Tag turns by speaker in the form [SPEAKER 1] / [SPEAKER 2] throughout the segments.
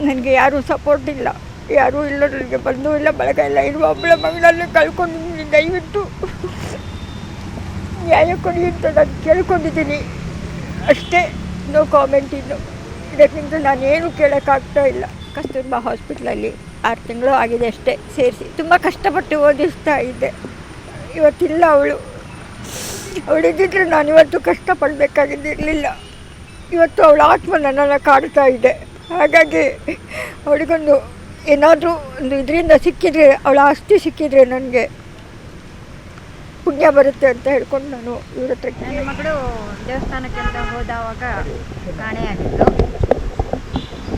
[SPEAKER 1] ನನಗೆ ಯಾರೂ ಸಪೋರ್ಟ್ ಇಲ್ಲ. ಯಾರೂ ಇಲ್ಲ ನನಗೆ ಬಂದು ಇಲ್ಲ ಬಳಗ ಇಲ್ಲ ಇರುವ ಒಬ್ಬಳ ಮಗಳನ್ನ ಕಳ್ಕೊಂಡಿದ್ದೀನಿ ದಯವಿಟ್ಟು ನ್ಯಾಯ ಕೊಡಿ ಅಂತ ನಾನು ಕೇಳ್ಕೊಂಡಿದ್ದೀನಿ. ಅಷ್ಟೇ ನೋ ಕಾಮೆಂಟ್ ಇನ್ನು. ಇದಕ್ಕಿಂತ ನಾನೇನು ಕೇಳೋಕ್ಕಾಗ್ತಾ ಇಲ್ಲ. ಕಸ್ತೂರ್ಬಾ ಹಾಸ್ಪಿಟ್ಲಲ್ಲಿ ಆರು ತಿಂಗಳು ಆಗಿದೆ ಅಷ್ಟೇ, ಸೇರಿಸಿ. ತುಂಬ ಕಷ್ಟಪಟ್ಟು ಓದಿಸ್ತಾ ಇದ್ದೆ. ಇವತ್ತಿಲ್ಲ ಅವಳು. ಅವಳಿದ್ದಿದ್ರೆ ನಾನು ಇವತ್ತು ಕಷ್ಟಪಡಬೇಕಾಗಿದ್ದಿರಲಿಲ್ಲ. ಇವತ್ತು ಅವಳ ಆತ್ಮ ನನ್ನನ್ನು ಕಾಡ್ತಾ ಇದೆ. ಹಾಗಾಗಿ ಅವಳಿಗೊಂದು ಏನಾದರೂ ಒಂದು ಇದರಿಂದ ಸಿಕ್ಕಿದರೆ ಅವಳ ಆಸ್ತಿ ಸಿಕ್ಕಿದರೆ ನನಗೆ ಪುಣ್ಯ ಬರುತ್ತೆ ಅಂತ ಹೇಳ್ಕೊಂಡು ನಾನು ಇವ್ರ ಹತ್ರ
[SPEAKER 2] ನನ್ನ ಮಗಳು ದೇವಸ್ಥಾನಕ್ಕೆ ಅಂತ ಹೋದವಾಗ ಕಾಣೆಯಾಗಿದ್ದು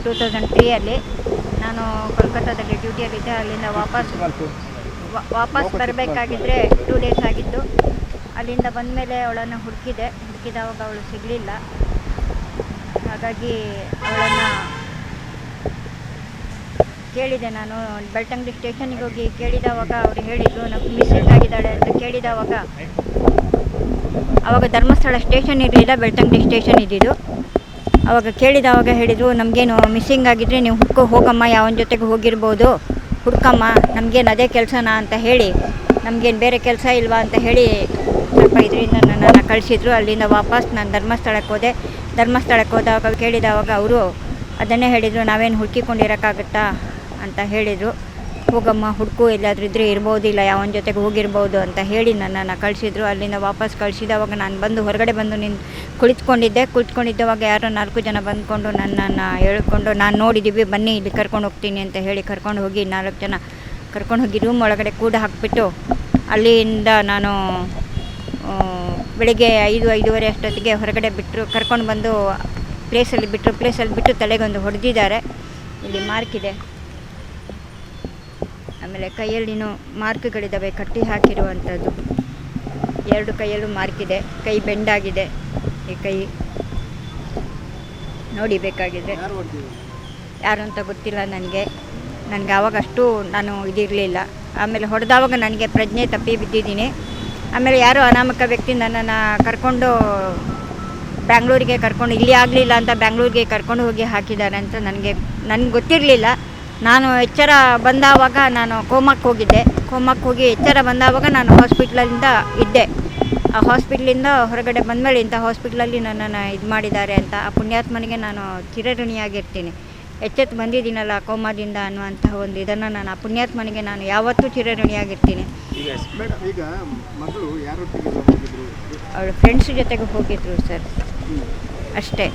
[SPEAKER 2] ಟೂ ತೌಸಂಡ್ ತ್ರೀಯಲ್ಲಿ ನಾನು ಕೋಲ್ಕತ್ತಾದಲ್ಲಿ ಡ್ಯೂಟಿಯಲ್ಲಿದ್ದೆ. ಅಲ್ಲಿಂದ ವಾಪಸ್ ವಾಪಸ್ ಬರಬೇಕಾಗಿದ್ದರೆ ಟೂ ಡೇಸ್ ಆಗಿತ್ತು. ಅಲ್ಲಿಂದ ಬಂದ ಮೇಲೆ ಅವಳನ್ನು ಹುಡುಕಿದೆ. ಹುಡುಕಿದವಾಗ ಅವಳು ಸಿಗಲಿಲ್ಲ. ಹಾಗಾಗಿ ಅವಳನ್ನು ಕೇಳಿದೆ ನಾನು. ಬೆಳ್ತಂಗಡಿ ಸ್ಟೇಷನ್ಗೆ ಹೋಗಿ ಕೇಳಿದವಾಗ ಅವ್ರು ಹೇಳಿದರು ನಮ್ಗೆ ಮಿಸ್ಸೇಜ್ ಆಗಿದ್ದಾಳೆ ಅಂತ ಕೇಳಿದವಾಗ ಆವಾಗ ಧರ್ಮಸ್ಥಳ ಸ್ಟೇಷನ್ ಇರಲಿಲ್ಲ, ಬೆಳ್ತಂಗಡಿ ಸ್ಟೇಷನ್ ಇದ್ದಿದ್ದು. ಅವಾಗ ಕೇಳಿದವಾಗ ಹೇಳಿದರು, ನಮಗೇನು ಮಿಸ್ಸಿಂಗ್ ಆಗಿದ್ರೆ ನೀವು ಹುಡ್ಕೋ, ಹೋಗಮ್ಮ, ಯಾವನ ಜೊತೆಗೆ ಹೋಗಿರ್ಬೋದು. ಹುಡ್ಕಮ್ಮ, ನಮಗೇನು ಅದೇ ಕೆಲಸನಾ ಅಂತ ಹೇಳಿ, ನಮಗೇನು ಬೇರೆ ಕೆಲಸ ಇಲ್ವಾ ಅಂತ ಹೇಳಿ ಸ್ವಲ್ಪ ಇದರಿಂದ ನನ್ನನ್ನು ಕಳಿಸಿದ್ರು. ಅಲ್ಲಿಂದ ವಾಪಸ್ ನಾನು ಧರ್ಮಸ್ಥಳಕ್ಕೆ ಹೋದೆ. ಧರ್ಮಸ್ಥಳಕ್ಕೆ ಹೋದಾಗ ಕೇಳಿದವಾಗ ಅವರು ಅದನ್ನೇ ಹೇಳಿದರು, ನಾವೇನು ಹುಡುಕಿಕೊಂಡಿರೋಕ್ಕಾಗುತ್ತಾ? ಅಂತ ಹೇಳಿದರು. ಹೋಗಮ್ಮ, ಹುಡುಕು ಎಲ್ಲಾದರೂ ಇದ್ದರೆ ಇರ್ಬೋದಿಲ್ಲ ಯಾವನ ಜೊತೆಗೆ ಹೋಗಿರ್ಬೋದು ಅಂತ ಹೇಳಿ ನನ್ನನ್ನು ಕಳಿಸಿದ್ರು. ಅಲ್ಲಿಂದ ವಾಪಸ್ ಕಳಿಸಿದವಾಗ ನಾನು ಬಂದು ಹೊರಗಡೆ ಬಂದು ನಿನ್ನ ಕುಳಿತುಕೊಂಡಿದ್ದೆ. ಕುಳಿತುಕೊಂಡಿದ್ದವಾಗ ಯಾರೋ ನಾಲ್ಕು ಜನ ಬಂದ್ಕೊಂಡು ನನ್ನನ್ನು ಹೇಳ್ಕೊಂಡು, ನಾನು ನೋಡಿದ್ದೀವಿ ಬನ್ನಿ ಇಲ್ಲಿ ಕರ್ಕೊಂಡು ಹೋಗ್ತೀನಿ ಅಂತ ಹೇಳಿ ಕರ್ಕೊಂಡು ಹೋಗಿ ನಾಲ್ಕು ಜನ ಕರ್ಕೊಂಡು ಹೋಗಿ ರೂಮ್ ಒಳಗಡೆ ಕೂಡ ಹಾಕಿಬಿಟ್ಟು ಅಲ್ಲಿಂದ ನಾನು ಬೆಳಿಗ್ಗೆ ಐದು, ಐದೂವರೆ ಅಷ್ಟೊತ್ತಿಗೆ ಹೊರಗಡೆ ಬಿಟ್ಟರು ಕರ್ಕೊಂಡು ಬಂದು ಪ್ಲೇಸಲ್ಲಿ ಬಿಟ್ಟರು ಪ್ಲೇಸಲ್ಲಿ ಬಿಟ್ಟು ತಲೆಗೊಂದು ಹೊಡೆದಿದ್ದಾರೆ. ಇಲ್ಲಿ ಮಾರ್ಕ್ ಇದೆ. ಆಮೇಲೆ ಕೈಯಲ್ಲಿನೂ ಮಾರ್ಕ್ಗಳಿದ್ದಾವೆ ಕಟ್ಟಿ ಹಾಕಿರುವಂಥದ್ದು. ಎರಡು ಕೈಯಲ್ಲೂ ಮಾರ್ಕ್ ಇದೆ ಕೈ ಬೆಂಡಾಗಿದೆ ಈ ಕೈ ನೋಡಿ ಬೇಕಾಗಿದೆ ಯಾರು ಅಂತ ಗೊತ್ತಿಲ್ಲ ನನಗೆ. ನನಗೆ ಆವಾಗ ಅಷ್ಟು ನಾನು ಇದಿರಲಿಲ್ಲ. ಆಮೇಲೆ ಹೊಡೆದವಾಗ ನನಗೆ ಪ್ರಜ್ಞೆ ತಪ್ಪಿ ಬಿದ್ದಿದ್ದೀನಿ. ಆಮೇಲೆ ಯಾರೋ ಅನಾಮಕ ವ್ಯಕ್ತಿ ನನ್ನನ್ನು ಕರ್ಕೊಂಡು ಬ್ಯಾಂಗ್ಳೂರಿಗೆ ಕರ್ಕೊಂಡು ಇಲ್ಲಿ ಆಗಲಿಲ್ಲ ಅಂತ ಬ್ಯಾಂಗ್ಳೂರಿಗೆ ಕರ್ಕೊಂಡು ಹೋಗಿ ಹಾಕಿದ್ದಾರೆ ಅಂತ ನನಗೆ ನನಗೆ ಗೊತ್ತಿರಲಿಲ್ಲ. ನಾನು ಎಚ್ಚರ ಬಂದಾವಾಗ ನಾನು ಕೋಮಕ್ಕೆ ಹೋಗಿದ್ದೆ. ಕೋಮಕ್ಕೆ ಹೋಗಿ ಎಚ್ಚರ ಬಂದಾವಾಗ ನಾನು ಹಾಸ್ಪಿಟ್ಲಿಂದ ಇದ್ದೆ. ಆ ಹಾಸ್ಪಿಟ್ಲಿಂದ ಹೊರಗಡೆ ಬಂದಮೇಲೆ ಇಂಥ ಹಾಸ್ಪಿಟ್ಲಲ್ಲಿ ನನ್ನನ್ನು ಇದು ಮಾಡಿದ್ದಾರೆ ಅಂತ ಆ ಪುಣ್ಯಾತ್ಮನಿಗೆ ನಾನು ಚಿರಋಣಿಯಾಗಿರ್ತೀನಿ. ಎಚ್ಚೆತ್ತು ಬಂದಿದ್ದೀನಲ್ಲ ಕೋಮಾದಿಂದ ಅನ್ನುವಂತಹ ಒಂದು ಇದನ್ನು ನಾನು ಆ ಪುಣ್ಯಾತ್ಮನಿಗೆ ನಾನು ಯಾವತ್ತೂ ಚಿರಋಣಿಯಾಗಿರ್ತೀನಿ.
[SPEAKER 1] ಅವಳ ಫ್ರೆಂಡ್ಸ್ ಜೊತೆಗೆ ಹೋಗಿದ್ರು ಸರ್. ಅಷ್ಟೇ.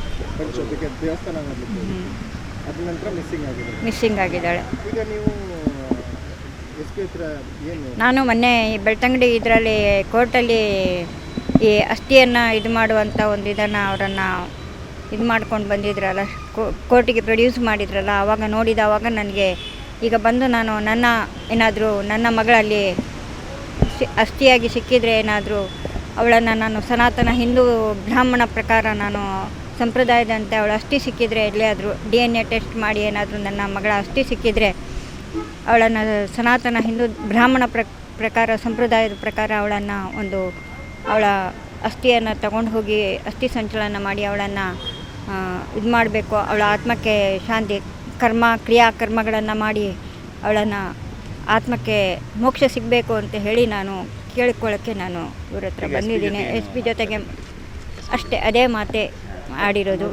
[SPEAKER 3] ಅದ ನಂತರ ಮಿಸ್ಸಿಂಗ್ ಆಗಿದೆ
[SPEAKER 1] ಮಿಸ್ಸಿಂಗ್ ಆಗಿದ್ದಾಳೆ.
[SPEAKER 3] ಈಗ ನೀವು ಎಸ್ ಪಿ ಹತ್ರ ಏನು?
[SPEAKER 1] ನಾನು ಮೊನ್ನೆ ಈ ಬೆಳ್ತಂಗಡಿ ಇದರಲ್ಲಿ ಕೋರ್ಟಲ್ಲಿ ಈ ಅಸ್ಥಿಯನ್ನು ಇದು ಮಾಡುವಂಥ ಒಂದು ಇದನ್ನು ಅವರನ್ನು ಇದು ಮಾಡ್ಕೊಂಡು ಬಂದಿದ್ರಲ್ಲ ಕೋರ್ಟಿಗೆ ಪ್ರೊಡ್ಯೂಸ್ ಮಾಡಿದ್ರಲ್ಲ ಆವಾಗ ನೋಡಿದವಾಗ ನನಗೆ ಈಗ ಬಂದು ನಾನು ನನ್ನ ಏನಾದರೂ ನನ್ನ ಮಗಳಲ್ಲಿ ಅಸ್ಥಿಯಾಗಿ ಸಿಕ್ಕಿದರೆ ಏನಾದರೂ ಅವಳನ್ನು ನಾನು ಸನಾತನ ಹಿಂದೂ ಬ್ರಾಹ್ಮಣ ಪ್ರಕಾರ ನಾನು ಸಂಪ್ರದಾಯದಂತೆ ಅವಳು ಅಸ್ಥಿ ಸಿಕ್ಕಿದರೆ ಎಲ್ಲಿಯಾದರೂ ಡಿ ಎನ್ ಎ ಟೆಸ್ಟ್ ಮಾಡಿ ಏನಾದರೂ ನನ್ನ ಮಗಳ ಅಸ್ಥಿ ಸಿಕ್ಕಿದರೆ ಅವಳನ್ನು ಸನಾತನ ಹಿಂದೂ ಬ್ರಾಹ್ಮಣ ಪ್ರ ಪ್ರಕಾರ ಸಂಪ್ರದಾಯದ ಪ್ರಕಾರ ಅವಳನ್ನು ಒಂದು ಅವಳ ಅಸ್ಥಿಯನ್ನು ತಗೊಂಡು ಹೋಗಿ ಅಸ್ಥಿ ಸಂಚಲನ ಮಾಡಿ ಅವಳನ್ನು ಇದು ಮಾಡಬೇಕು. ಅವಳ ಆತ್ಮಕ್ಕೆ ಶಾಂತಿ ಕರ್ಮ ಕ್ರಿಯಾ ಕರ್ಮಗಳನ್ನು ಮಾಡಿ ಅವಳನ್ನು ಆತ್ಮಕ್ಕೆ ಮೋಕ್ಷ ಸಿಗಬೇಕು ಅಂತ ಹೇಳಿ ನಾನು ಕೇಳಿಕೊಳ್ಳೋಕ್ಕೆ ನಾನು ಇವ್ರ ಹತ್ರ ಬಂದಿದ್ದೀನಿ. ಎಸ್ ಪಿ ಜೊತೆಗೆ ಅಷ್ಟೇ ಅದೇ ಮಾತೆ ಆಡಿರೋದು.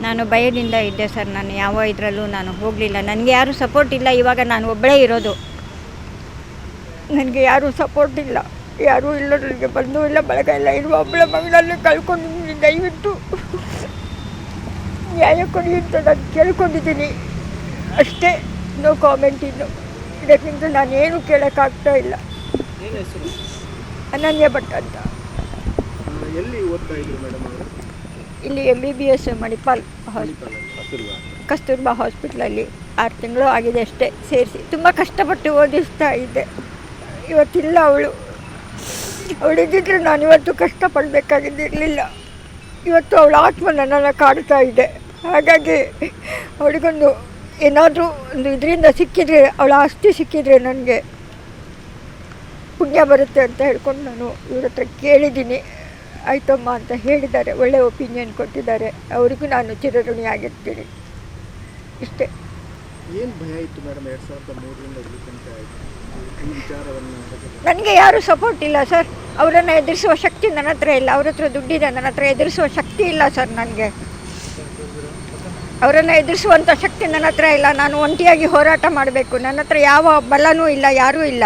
[SPEAKER 1] ನಾನು ಭಯದಿಂದ ಇದ್ದೆ ಸರ್. ನಾನು ಯಾವ ಇದರಲ್ಲೂ ನಾನು ಹೋಗಲಿಲ್ಲ. ನನಗೆ ಯಾರೂ ಸಪೋರ್ಟ್ ಇಲ್ಲ. ಇವಾಗ ನಾನು ಒಬ್ಬಳೇ ಇರೋದು. ನನಗೆ ಯಾರೂ ಸಪೋರ್ಟ್ ಇಲ್ಲ. ಯಾರೂ ಇಲ್ಲ ನನಗೆ ಬಂದು ಇಲ್ಲ. ಬಳಗ ಇಲ್ಲ ಇರುವ ಒಬ್ಬಳ ಮಗಳಲ್ಲಿ ಕಳ್ಕೊಂಡು ದಯವಿಟ್ಟು ನ್ಯಾಯ ಕೊಡಿ ಅಂತ ನಾನು ಕೇಳ್ಕೊಂಡಿದ್ದೀನಿ. ಅಷ್ಟೇ. ನೋ ಕಾಮೆಂಟ್ ಇನ್ನು ಇದಕ್ಕಿಂತ ನಾನೇನು ಕೇಳೋಕ್ಕಾಗ್ತಾ ಇಲ್ಲ. ಅನನ್ಯ ಭಟ್ ಅಂತ.
[SPEAKER 3] ಎಲ್ಲಿ ಓದ್ತಾ ಇದ್ರು ಮೇಡಮ್ ಅವರು?
[SPEAKER 1] ಇಲ್ಲಿ M B B S Manipal hospital Kasturba ಹಾಸ್ಪಿಟ್ಲಲ್ಲಿ ಆರು ತಿಂಗಳು ಆಗಿದೆ ಅಷ್ಟೇ ಸೇರಿಸಿ. ತುಂಬ ಕಷ್ಟಪಟ್ಟು ಓದಿಸ್ತಾ ಇದ್ದೆ. ಇವತ್ತಿಲ್ಲ ಅವಳು. ಅವಳಿದ್ದಿದ್ರೆ ನಾನು ಇವತ್ತು ಕಷ್ಟಪಡಬೇಕಾಗಿದ್ದಿರಲಿಲ್ಲ. ಇವತ್ತು ಅವಳ ಆತ್ಮ ನನ್ನನ್ನು ಕಾಡ್ತಾ ಇದೆ. ಹಾಗಾಗಿ ಅವಳಿಗೊಂದು ಏನಾದರೂ ಒಂದು ಇದರಿಂದ ಸಿಕ್ಕಿದರೆ ಅವಳ ಆಸ್ತಿ ಸಿಕ್ಕಿದರೆ ನನಗೆ ಪುಣ್ಯ ಬರುತ್ತೆ ಅಂತ ಹೇಳ್ಕೊಂಡು ನಾನು ಇವ್ರ ಹತ್ರ ಕೇಳಿದ್ದೀನಿ. ಆಯ್ತಮ್ಮ ಅಂತ ಹೇಳಿದ್ದಾರೆ ಒಳ್ಳೆ ಒಪಿನಿಯನ್ ಕೊಟ್ಟಿದ್ದಾರೆ. ಅವರಿಗೂ ನಾನು ಚಿರಋಣಿಯಾಗಿರ್ತೀನಿ. ಇಷ್ಟೇ.
[SPEAKER 3] ಏನು ಭಯ ಇತ್ತು ಮೇಡಮ್ ಎರಡು ಸಾವಿರದ ಮೂರರಿಂದ ಇಲ್ಲಿ ತನಕ ಈ ವಿಚಾರವನ್ನು
[SPEAKER 1] ನನಗೆ ಯಾರೂ ಸಪೋರ್ಟ್ ಇಲ್ಲ ಸರ್ ಅವರನ್ನು ಎದುರಿಸುವ ಶಕ್ತಿ ನನ್ನ ಹತ್ರ ಇಲ್ಲ. ಅವ್ರ ಹತ್ರ ದುಡ್ಡಿದೆ ನನ್ನ ಹತ್ರ ಎದುರಿಸುವ ಶಕ್ತಿ ಇಲ್ಲ ಸರ್ ನನಗೆ. ಅವರನ್ನು ಎದುರಿಸುವಂಥ ಶಕ್ತಿ ನನ್ನ ಹತ್ರ ಇಲ್ಲ. ನಾನು ಒಂಟಿಯಾಗಿ ಹೋರಾಟ ಮಾಡಬೇಕು. ನನ್ನ ಹತ್ರ ಯಾವ ಬಲನೂ ಇಲ್ಲ ಯಾರೂ ಇಲ್ಲ.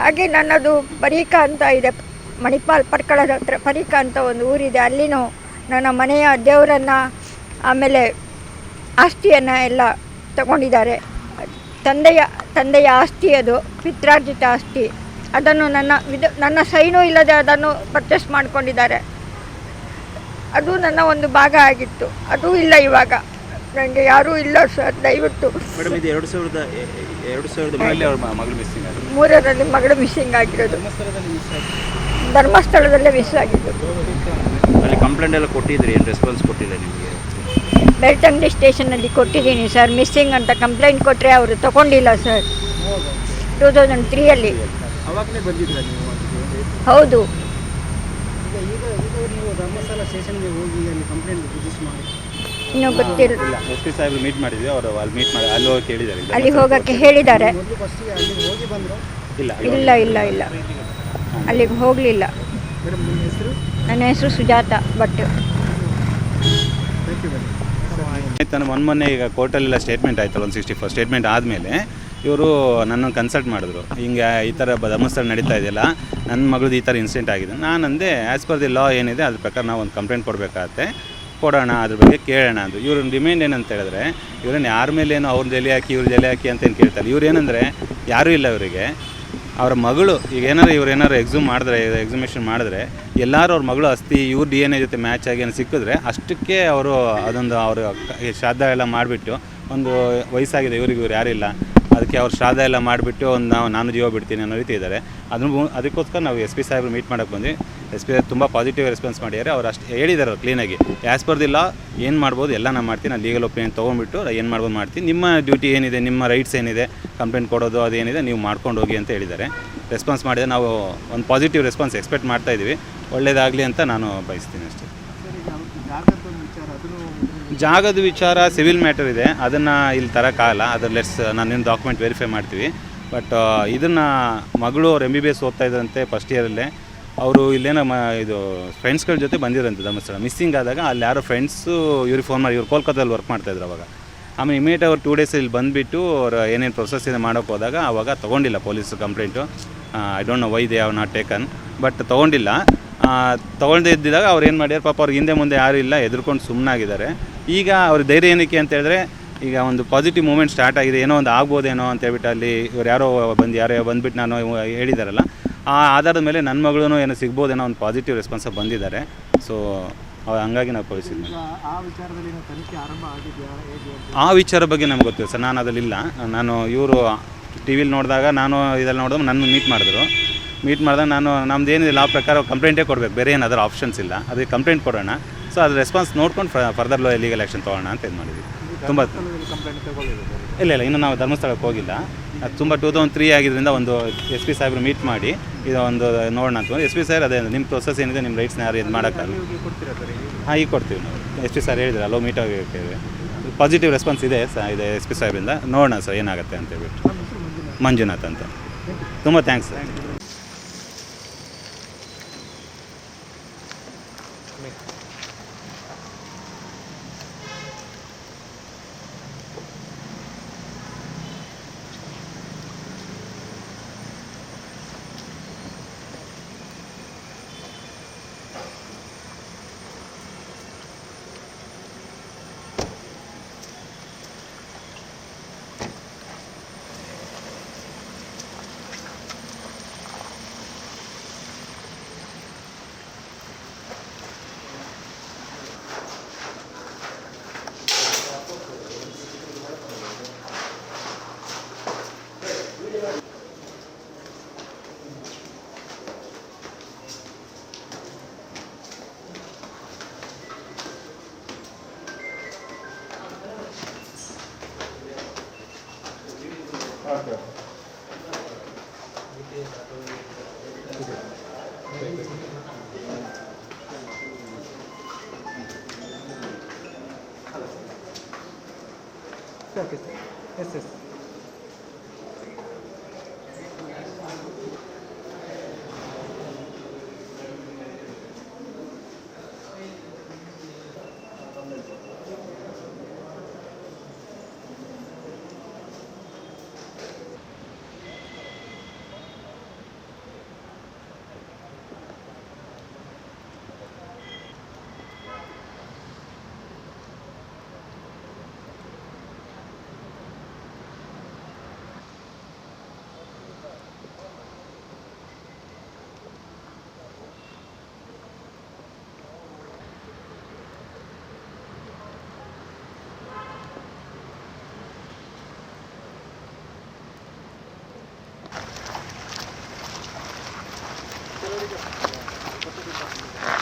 [SPEAKER 1] ಹಾಗೆ ನನ್ನದು ಬರೀಕ ಅಂತ ಇದೆ. ಮಣಿಪಾಲ್ ಪರ್ಕಳದ ಹತ್ರ ಪರೀಕ ಅಂತ ಒಂದು ಊರಿದೆ. ಅಲ್ಲಿನೂ ನನ್ನ ಮನೆಯ ದೇವರನ್ನು ಆಮೇಲೆ ಆಸ್ತಿಯನ್ನು ಎಲ್ಲ ತಗೊಂಡಿದ್ದಾರೆ. ತಂದೆಯ ತಂದೆಯ ಆಸ್ತಿ ಅದು ಪಿತ್ರಾರ್ಜಿತ ಆಸ್ತಿ. ಅದನ್ನು ನನ್ನ ವಿಧ ನನ್ನ ಸೈನು ಇಲ್ಲದೆ ಅದನ್ನು ಪರ್ಚೇಸ್ ಮಾಡಿಕೊಂಡಿದ್ದಾರೆ. ಅದು ನನ್ನ ಒಂದು ಭಾಗ ಆಗಿತ್ತು. ಅದು ಇಲ್ಲ ಇವಾಗ. ನನಗೆ ಯಾರೂ ಇಲ್ಲ ಸರ್ ದಯವಿಟ್ಟು.
[SPEAKER 4] ಎರಡು ಸಾವಿರದ ಎರಡು ಸಾವಿರದ
[SPEAKER 1] ಮೂರರಲ್ಲಿ ಮಗಳು ಮಿಸ್ಸಿಂಗ್ ಆಗಿರೋದು. ಧರ್ಮಸ್ಥಳದಲ್ಲೇ ಮಿಸ್ ಆಗಿದ್ದು.
[SPEAKER 4] ಅಲ್ಲಿ ಕಂಪ್ಲೇಂಟ್ ಎಲ್ಲ ಕೊಟ್ಟಿದ್ರಿ ಏನು ರೆಸ್ಪಾನ್ಸ್ ಕೊಟ್ಟಿಲ್ಲ ನಿಮಗೆ?
[SPEAKER 1] ಬೆಳ್ತಂಗಡಿ ಸ್ಟೇಷನಲ್ಲಿ ಕೊಟ್ಟಿದ್ದೀನಿ ಸರ್ ಮಿಸ್ಸಿಂಗ್ ಅಂತ ಕಂಪ್ಲೇಂಟ್ ಕೊಟ್ಟರೆ ಅವರು ತಗೊಂಡಿಲ್ಲ ಸರ್. ಟೂ ತೌಸಂಡ್ ತ್ರೀಯಲ್ಲಿ ಹೌದು. ಇನ್ನೂ ಗೊತ್ತಿಲ್ಲ.
[SPEAKER 4] ಇಲ್ಲ ಎಸ್ ಪಿ ಸಾಹೇಬ್ರು ಮೀಟ್ ಮಾಡಿದ್ವಿ ಅವರು ಅಲ್ಲಿ ಮೀಟ್ ಮಾಡಿ ಅಲ್ಲಿ ಹೋಗಿ ಕೇಳಿದ್ದಾರೆ
[SPEAKER 1] ಅಲ್ಲಿ ಹೋಗೋಕ್ಕೆ ಹೇಳಿದ್ದಾರೆ.
[SPEAKER 3] ಅಲ್ಲಿ ಹೋಗಿ ಬಂದರು?
[SPEAKER 4] ಇಲ್ಲ
[SPEAKER 1] ಇಲ್ಲ. ಇಲ್ಲ ಇಲ್ಲ. ಅಲ್ಲಿಗೆ ಹೋಗಲಿಲ್ಲ. ನನ್ನ ಹೆಸರು Sujata Bhat.
[SPEAKER 3] Thank you madam
[SPEAKER 4] ಆಯ್ತು ಮೊನ್ನೆ ಮೊನ್ನೆ ಈಗ ಕೋರ್ಟಲ್ಲೆಲ್ಲ ಸ್ಟೇಟ್ಮೆಂಟ್ ಆಯ್ತಲ್ಲ ಒಂದು ಸಿಕ್ಸ್ಟಿ ಫೋರ್ ಸ್ಟೇಟ್ಮೆಂಟ್ ಆದಮೇಲೆ ಇವರು ನನ್ನನ್ನು ಕನ್ಸಲ್ಟ್ ಮಾಡಿದ್ರು. ಹಿಂಗೆ ಈ ಥರ ಬ- ಧರ್ಮಸ್ಥಳ ನಡೀತಾ ಇದೆಯಲ್ಲ ನನ್ನ ಮಗಳದ್ದು ಈ ಥರ ಇನ್ಸಿಡೆಂಟ್ ಆಗಿದೆ. ನಾನು ಅಂದೆ ಆ್ಯಸ್ ಪರ್ ದಿ ಲಾ ಏನಿದೆ ಅದ್ರ ಪ್ರಕಾರ ನಾವು ಒಂದು ಕಂಪ್ಲೇಂಟ್ ಕೊಡಬೇಕಾಗತ್ತೆ. ಕೊಡೋಣ ಅದ್ರ ಬಗ್ಗೆ ಕೇಳೋಣ ಅದು ಇವ್ರ ಡಿಮ್ಯಾಂಡ್ ಏನಂತ ಹೇಳಿದ್ರೆ ಇವ್ರನ್ನ ಯಾರ ಮೇಲೇನೋ ಅವ್ರ ಜಲೆ ಹಾಕಿ ಇವ್ರ ಜಲೆ ಹಾಕಿ ಅಂತ ಏನು ಕೇಳ್ತಾರೆ ಇವ್ರು ಏನಂದರೆ ಯಾರೂ ಇಲ್ಲ ಇವರಿಗೆ. ಅವ್ರ ಮಗಳು, ಈಗ ಏನಾರು ಇವ್ರು ಏನಾರು ಎಕ್ಸಾಮ್ ಮಾಡಿದ್ರೆ ಎಕ್ಸಿಮಿಷನ್ ಮಾಡಿದ್ರೆ, ಎಲ್ಲರೂ ಅವ್ರ ಮಗಳು ಅಸ್ತಿ ಇವ್ರ ಡಿ ಎನ್ ಎ ಜೊತೆ ಮ್ಯಾಚ್ ಆಗಿ ಏನು ಸಿಕ್ಕಿದ್ರೆ, ಅಷ್ಟಕ್ಕೆ ಅವರು ಅದೊಂದು ಅವರು ಶ್ರಾದ್ದ ಎಲ್ಲ ಮಾಡಿಬಿಟ್ಟು, ಒಂದು ವಯಸ್ಸಾಗಿದೆ, ಇವ್ರಿಗೆ ಇವ್ರು ಯಾರಿಲ್ಲ, ಅದಕ್ಕೆ ಅವ್ರು ಶ್ರಾದ್ದ ಎಲ್ಲ ಮಾಡಿಬಿಟ್ಟು ಒಂದು ನಾವು, ನಾನು ಜೀವ ಬಿಡ್ತೀನಿ ಅನ್ನೋ ರೀತಿ ಇದ್ದಾರೆ. ಅದನ್ನು ಅದಕ್ಕೋಸ್ಕರ ನಾವು ಎಸ್ ಪಿ ಸಾಹೇಬ್ರು ಮೀಟ್ ಮಾಡೋಕ್ಕೆ ಬಂದ್ವಿ. ಎಸ್ ಪಿ ತುಂಬ ಪಾಸಿಟಿವ್ ರೆಸ್ಪಾನ್ಸ್ ಮಾಡಿದ್ದಾರೆ. ಅವ್ರು ಅಷ್ಟು ಹೇಳಿದ್ದಾರೆ ಅವ್ರು ಕ್ಲೀನಾಗಿ ಆ್ಯಸ್ ಪರ್ ಏನು ಮಾಡ್ಬೋದು ಎಲ್ಲ ನಾನು ಮಾಡ್ತೀನಿ. ನಾನು ಲೀಗಲ್ ಒಪಿನಿಯನ್ ತೊಗೊಂಡ್ಬಿಟ್ಟು ಏನು ಮಾಡ್ಬೋದು ಮಾಡ್ತೀನಿ. ನಿಮ್ಮ ಡ್ಯೂಟಿ ಏನಿದೆ, ನಿಮ್ಮ ರೈಟ್ಸ್ ಏನಿದೆ ಕಂಪ್ಲೇಂಟ್ ಕೊಡೋದು ಅದೇನಿದೆ ನೀವು ಮಾಡ್ಕೊಂಡು ಹೋಗಿ ಅಂತ ಹೇಳಿದ್ದಾರೆ. ರೆಸ್ಪಾನ್ಸ್ ಮಾಡಿದೆ ನಾವು ಒಂದು ಪಾಸಿಟಿವ್ ರೆಸ್ಪಾನ್ಸ್ ಎಕ್ಸ್ಪೆಕ್ಟ್ ಮಾಡ್ತಾ ಇದ್ದೀವಿ. ಒಳ್ಳೇದಾಗಲಿ ಅಂತ ನಾನು ಬಯಸ್ತೀನಿ ಅಷ್ಟೇ.
[SPEAKER 3] ಜಾಗದ ವಿಚಾರ
[SPEAKER 4] ಸಿವಿಲ್ ಮ್ಯಾಟರ್ ಇದೆ. ಅದನ್ನು ಇಲ್ಲಿ ತರೋಕ್ಕಾಗಲ್ಲ ಅದ್ರ ನಾನು ನಿಮ್ಮ ಡಾಕ್ಯುಮೆಂಟ್ ವೆರಿಫೈ ಮಾಡ್ತೀವಿ. ಬಟ್ ಇದನ್ನು ಮಗಳು ಅವ್ರು ಎಂ ಬಿ ಬಿ ಎಸ್ ಓದ್ತಾ ಇದ್ರಂತೆ ಫಸ್ಟ್ ಇಯರಲ್ಲೇ ಅವರು ಇಲ್ಲೇನೋ ಮ, ಇದು ಫ್ರೆಂಡ್ಸ್ಗಳ ಜೊತೆ ಬಂದಿರಂತೆ ಧರ್ಮಸ್ಥಳ. ಮಿಸ್ಸಿಂಗ್ ಆದಾಗ ಅಲ್ಲಿ ಯಾರೋ ಫ್ರೆಂಡ್ಸು ಇವ್ರಿಗೆ ಫೋನ್ ಮಾಡಿ, ಇವ್ರು ಕೋಲ್ಕತ್ತಾದಲ್ಲಿ ವರ್ಕ್ ಮಾಡ್ತಾಯಿದ್ರು ಅವಾಗ. ಆಮೇಲೆ ಇಮಿಡಿಯೇಟ್ ಅವ್ರು ಟೂ ಡೇಸ್ ಇಲ್ಲಿ ಬಂದುಬಿಟ್ಟು ಅವ್ರು ಏನೇನು ಪ್ರೊಸೆಸ್ ಇದೆ ಮಾಡೋಕ್ಕೆ ಹೋದಾಗ ಅವಾಗ ತೊಗೊಂಡಿಲ್ಲ police complaint I don't know why they have not taken but ತೊಗೊಂಡಿಲ್ಲ. ತೊಗೊಳ್ದೇ ಇದ್ದಿದ್ದಾಗ ಅವ್ರು ಏನು ಮಾಡ್ಯಾರ, ಪಾಪ ಅವ್ರಿಗೆ ಹಿಂದೆ ಮುಂದೆ ಯಾರೂ ಇಲ್ಲ ಎದುರ್ಕೊಂಡು ಸುಮ್ಮನಾಗಿದ್ದಾರೆ ಈಗ ಅವ್ರ ಧೈರ್ಯ ಏನಕ್ಕೆ ಅಂತ ಹೇಳಿದ್ರೆ, ಈಗ ಒಂದು ಪಾಸಿಟಿವ್ ಮೂಮೆಂಟ್ ಸ್ಟಾರ್ಟ್ ಆಗಿದೆ, ಏನೋ ಒಂದು ಆಗ್ಬೋದೇನೋ ಅಂತ ಹೇಳ್ಬಿಟ್ಟು ಅಲ್ಲಿ ಇವ್ರು ಯಾರೋ ಬಂದು, ಯಾರೋ ಬಂದುಬಿಟ್ಟು ನಾನು ಹೇಳಿದಾರಲ್ಲ ಆ ಆಧಾರದ ಮೇಲೆ ನನ್ನ ಮಗಳೂ ಏನೋ ಸಿಗ್ಬೋದೇನೋ ಒಂದು ಪಾಸಿಟಿವ್ ರೆಸ್ಪಾನ್ಸ್ ಬಂದಿದ್ದಾರೆ. ಸೊ ಹಂಗಾಗಿ ನಾವು ಕಳಿಸಿದ್ವಿ
[SPEAKER 3] ಆ
[SPEAKER 4] ವಿಚಾರ ಬಗ್ಗೆ ನಮ್ಗೆ ಗೊತ್ತಿಲ್ಲ ಸರ್ ನಾನು ಅದರಲ್ಲಿಲ್ಲ ನಾನು ಇವರು ಟಿ ವಿಲಿ ನೋಡಿದಾಗ ನಾನು ಇದೆಲ್ಲ ನೋಡಿದಾಗ ನನ್ನ ಮೀಟ್ ಮಾಡಿದ್ರು. ಮೀಟ್ ಮಾಡಿದಾಗ ನಾನು ನಮ್ದು ಏನಿದೆ ಆ ಪ್ರಕಾರ ಕಂಪ್ಲೇಂಟೇ ಕೊಡಬೇಕು. ಬೇರೆ ಏನಾದ್ರೂ ಆಪ್ಷನ್ಸ್ ಇಲ್ಲ. ಅದಕ್ಕೆ ಕಂಪ್ಲೇಂಟ್ ಕೊಡೋಣ. ಸೊ ಅದ್ರ ರೆಸ್ಪಾನ್ಸ್ ನೋಡ್ಕೊಂಡು ಫರ್ದರ್ ಲೋ ಲೀಗಲ್ ಆ್ಯಕ್ಷನ್ ತೊಗೊಳ್ಳೋಣ ಅಂತ ಇದು ಮಾಡಿದ್ವಿ. ತುಂಬ ಇಲ್ಲ ಇಲ್ಲ. ಇನ್ನು ನಾವು ಧರ್ಮಸ್ಥಳಕ್ಕೆ ಹೋಗಿಲ್ಲ. ಅದು ತುಂಬ ಟೂ ತೌಸಂಡ್ ತ್ರೀ ಆಗಿದ್ದರಿಂದ ಒಂದು ಎಸ್ ಪಿ ಸಾಹೇಬ್ರು ಮೀಟ್ ಮಾಡಿ ಇದು ಒಂದು ನೋಡೋಣ ಅಂತ. ಎಸ್ ಪಿ ಸರ್ ಅದೇ ನಿಮ್ಮ ಪ್ರೊಸೆಸ್ ಏನಿದೆ ನಿಮ್ಮ ರೈಟ್ಸ್ನ ಯಾರು ಇದು ಮಾಡೋಕ್ಕಲ್ಲ ಹಾಂ ಈಗ ಕೊಡ್ತೀವಿ ನಾವು. ಎಸ್ ಪಿ ಸರ್ ಹೇಳಿದ್ರೆ ಅಲೋ ಮೀಟ್ ಆಗಿ ಪಾಸಿಟಿವ್ ರೆಸ್ಪಾನ್ಸ್ ಇದೆ ಸರ್ ಇದೆ ಎಸ್ ಪಿ ಸಾಹೇಬಿಂದ ನೋಡೋಣ ಸರ್ ಏನಾಗುತ್ತೆ ಅಂತ ಹೇಳ್ಬಿಟ್ಟು.
[SPEAKER 3] ಮಂಜುನಾಥ್.
[SPEAKER 4] ಅಂತ. ತುಂಬ thanks sir.
[SPEAKER 3] Okay.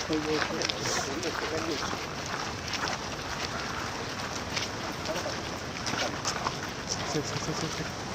[SPEAKER 3] Okay sir yes yes ಸರಿ ಸರಿ ಸರಿ ಸರಿ